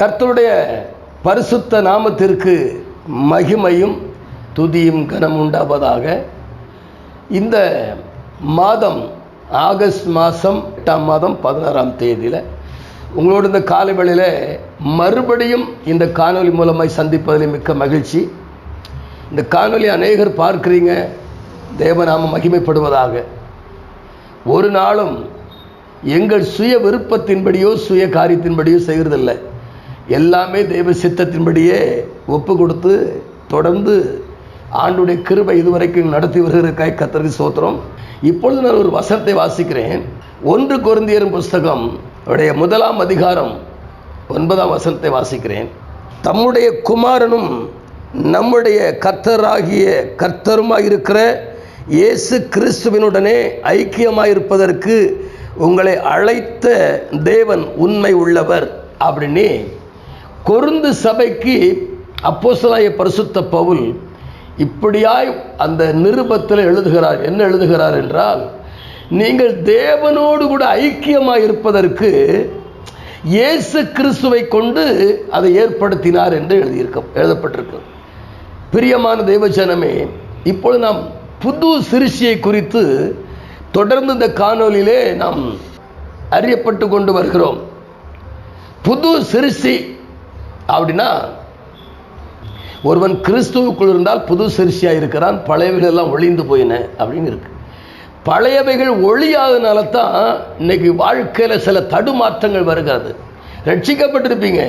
கர்த்தருடைய பரிசுத்த நாமத்திற்கு மகிமையும் துதியும் கனம் உண்டாவதாக. இந்த மாதம் ஆகஸ்ட் மாதம் எட்டாம் மாதம் பதினாறாம் தேதியில் உங்களோட இந்த காலை வேளையில் மறுபடியும் இந்த காணொலி மூலமாய் சந்திப்பதில் மிக்க மகிழ்ச்சி. இந்த காணொலி அநேகர் பார்க்குறீங்க தேவநாம மகிமைப்படுவதாக. ஒரு நாளும் எங்கள் சுய விருப்பத்தின்படியோ சுய காரியத்தின்படியோ செய்கிறதில்லை. எல்லாமே தெய்வ சித்தத்தின்படியே ஒப்பு கொடுத்து தொடர்ந்து ஆண்டுடைய கிருபை இதுவரைக்கும் நடத்தி வருகிறதுக்காய் கத்தருக்கு சோத்திரம். இப்பொழுது நான் ஒரு வசனத்தை வாசிக்கிறேன். ஒன்று குருந்தியரும் புஸ்தகம் உடைய முதலாம் அதிகாரம் ஒன்பதாம் வசனத்தை வாசிக்கிறேன். தம்முடைய குமாரனும் நம்முடைய கர்த்தராகிய கர்த்தருமாயிருக்கிற இயேசு கிறிஸ்துவினுடனே ஐக்கியமாயிருப்பதற்கு உங்களை அழைத்த தேவன் உண்மை உள்ளவர். அப்படின்னு கொருந்து சபைக்கு அப்போசலாய பரிசுத்த பவுல் இப்படியாய் அந்த நிருபத்தில் எழுதுகிறார். என்ன எழுதுகிறார் என்றால் நீங்கள் தேவனோடு கூட ஐக்கியமாக இருப்பதற்கு இயேசு கிறிஸ்துவை கொண்டு அதை ஏற்படுத்தினார் என்று எழுதியிருக்க எழுதப்பட்டிருக்கு பிரியமான தெய்வச்சனமே இப்பொழுது நாம் புது சிருஷ்டியை குறித்து தொடர்ந்து இந்த காணொலியிலே நாம் அறியப்பட்டு கொண்டு வருகிறோம். புது சிருஷ்டி அப்படின்னா ஒருவன் கிறிஸ்துவுக்குள் இருந்தால் புது சிருஷ்டியாக இருக்கிறான் பழையவைகள் எல்லாம் ஒளிந்து போயின அப்படின்னு இருக்கு. பழையவைகள் ஒளியாதனால தான் இன்னைக்கு வாழ்க்கையில் சில தடுமாற்றங்கள் வருகிறது ரட்சிக்கப்பட்டிருப்பீங்க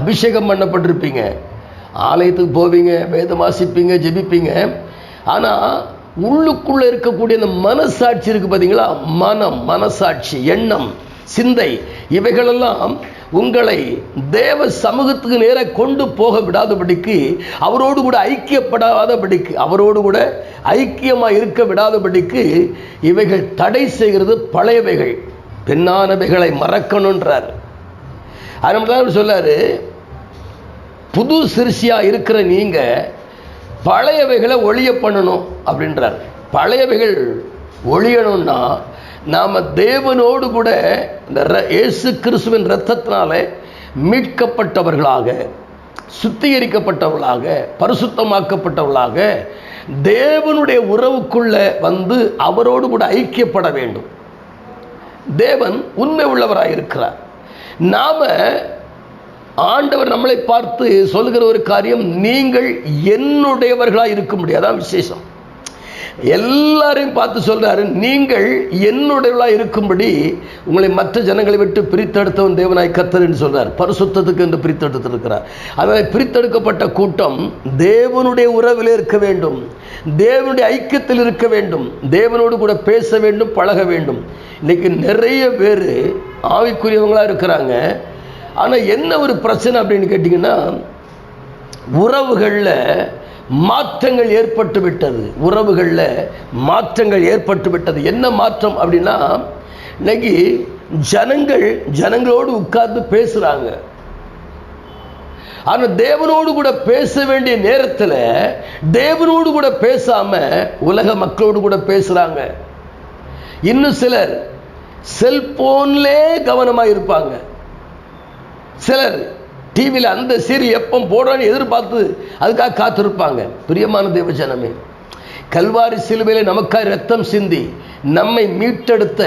அபிஷேகம் பண்ணப்பட்டிருப்பீங்க ஆலயத்துக்கு போவீங்க வேதம் வாசிப்பீங்க ஜெபிப்பீங்க. ஆனால் உள்ளுக்குள்ளே இருக்கக்கூடிய அந்த மனசாட்சி இருக்குது பார்த்தீங்களா மனம் மனசாட்சி எண்ணம் சிந்தை இவைகளெல்லாம் உங்களை தேவ சமூகத்துக்கு நேராக கொண்டு போக விடாதபடிக்கு அவரோடு கூட ஐக்கியப்படாதபடிக்கு அவரோடு கூட ஐக்கியமாக இருக்க விடாதபடிக்கு இவைகள் தடை செய்கிறது பழையவைகள். பெண்ணானவைகளை மறக்கணுன்றார் அதனால தான் சொல்லாரு புது சிறுசியாக இருக்கிற நீங்கள் பழையவைகளை ஒழிய பண்ணணும் அப்படின்றார். பழையவைகள் ஒழியணும்னா நாம் தேவனோடு கூட இந்த இயேசு கிறிஸ்துவின் இரத்தத்தினால மீட்கப்பட்டவர்களாக சுத்திகரிக்கப்பட்டவர்களாக பரிசுத்தமாக்கப்பட்டவர்களாக தேவனுடைய உறவுக்குள்ள வந்து அவரோடு கூட ஐக்கியப்பட வேண்டும். தேவன் உண்மை உள்ளவராக இருக்கிறார். நாம ஆண்டவர் நம்மளை பார்த்து சொல்லுகிற ஒரு காரியம் நீங்கள் என்னுடையவர்களாக இருக்க முடியாதான் விசேஷம். எல்லாரையும் பார்த்து சொல்றாரு நீங்கள் என்னுடையவளாக இருக்கும்படி உங்களை மற்ற ஜனங்களை விட்டு பிரித்தெடுத்தவன் தேவனாய் கத்தர் என்று சொல்றார். பரிசுத்தத்துக்கு என்று பிரித்தெடுத்திருக்கிறார். அதனால் பிரித்தெடுக்கப்பட்ட கூட்டம் தேவனுடைய உறவில் இருக்க வேண்டும். தேவனுடைய ஐக்கியத்தில் இருக்க வேண்டும். தேவனோடு கூட பேச வேண்டும் பழக வேண்டும். இன்னைக்கு நிறைய பேர் ஆவிக்குரியவங்களாக இருக்கிறாங்க. ஆனால் என்ன ஒரு பிரச்சனை அப்படின்னு கேட்டிங்கன்னா உறவுகளில் மாற்றங்கள் ஏற்பட்டு விட்டது உறவுகளில் மாற்றங்கள் ஏற்பட்டு விட்டது என்ன மாற்றம் அப்படின்னா இன்னைக்கு ஜனங்கள் ஜனங்களோடு உட்கார்ந்து பேசுகிறாங்க ஆனால் தேவனோடு கூட பேச வேண்டிய நேரத்தில் தேவனோடு கூட பேசாம உலக மக்களோடு கூட பேசுகிறாங்க இன்னும் சிலர் செல்போன்லே கவனமாக இருப்பாங்க. சிலர் டிவியில் அந்த சீரியல் எப்போ போடுறான்னு எதிர்பார்த்து அதுக்காக காத்திருப்பாங்க. பிரியமான தேவஜனமே கல்வாரி சிலுவையில் நமக்காக ரத்தம் சிந்தி நம்மை மீட்டெடுத்த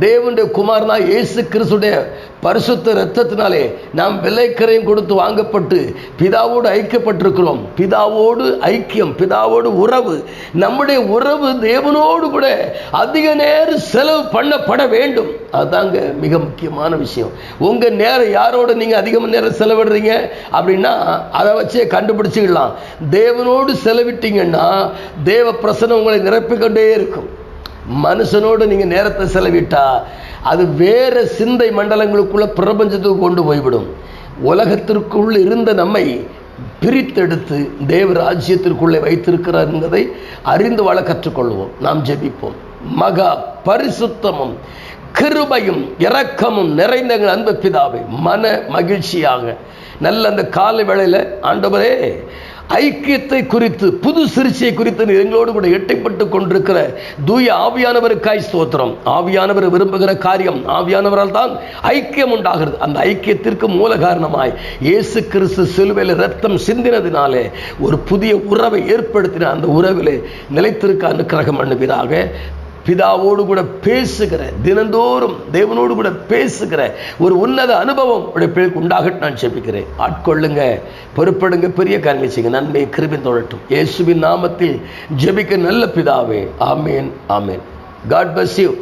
தேவனுடைய குமாரனா இயேசு கிறிஸ்துடைய பரிசுத்த ரத்தத்தினாலே நாம் விலைக்கரையும் கொடுத்து வாங்கப்பட்டு பிதாவோடு ஐக்கியப்பட்டிருக்கிறோம். பிதாவோடு ஐக்கியம் பிதாவோடு உறவு. நம்முடைய உறவு தேவனோடு கூட அதிக நேரம் செலவு பண்ணப்பட வேண்டும். அதுதாங்க மிக முக்கியமான விஷயம். உங்கள் நேரம் யாரோட நீங்கள் அதிக நேரம் செலவிடுறீங்க? அப்படின்னா அதை வச்சே கண்டுபிடிச்சிக்கலாம். தேவனோடு செலவிட்டீங்கன்னா தேவ பிரசனம் உங்களை நிரப்பிக்கொண்டே இருக்கும். மனுஷனோடு நீங்கள் நேரத்தை செலவிட்டா அது வேற சிந்தை மண்டலங்களுக்குள்ள பிரபஞ்சத்துக்கு கொண்டு போய்விடும். உலகத்திற்குள் இருந்த நம்மை பிரித்தெடுத்து தேவ ராஜ்யத்திற்குள்ளே வைத்திருக்கிறார் என்பதை அறிந்து வாழ கற்றுக்கொள்வோம். நாம் ஜெபிப்போம். மகா பரிசுத்தமும் கிருபையும் இரக்கமும் நிறைந்த எங்கள் அன்பு பிதாவை மன மகிழ்ச்சியாக. நல்ல அந்த காலை வேளையில் ஆண்டவரே ஐக்கியத்தை குறித்து புது சிறுச்சியை குறித்து எங்களோடு கூட எட்டைப்பட்டு கொண்டிருக்கிற தூய ஆவியானவருக்காய் ஸ்தோத்திரம். ஆவியானவர் விரும்புகிற காரியம் ஆவியானவரால் தான் ஐக்கியம் உண்டாகிறது. அந்த ஐக்கியத்திற்கு மூல காரணமாய் இயேசு கிறிஸ்து சிலுவையில் ரத்தம் சிந்தினதினாலே ஒரு புதிய உறவை ஏற்படுத்தின அந்த உறவிலே நிலைத்திருக்க அனுக்கிரகம் பண்ணுவீராக பிதாவோடு கூட பேசுகிற தினந்தோறும் தேவனோடு கூட பேசுகிற ஒரு உன்னத அனுபவம் உடைய பிள்ளைக்கு உண்டாகட்டு நான் ஜெபிக்கிறேன். ஆட்கொள்ளுங்க பொறுப்படுங்க பெரிய காரியங்கள் செய்யுங்க. நன்மை கிருபி தொழட்டும். இயேசுவின் நாமத்தில் ஜெபிக்க நல்ல பிதாவே. ஆமேன் ஆமேன். God bless you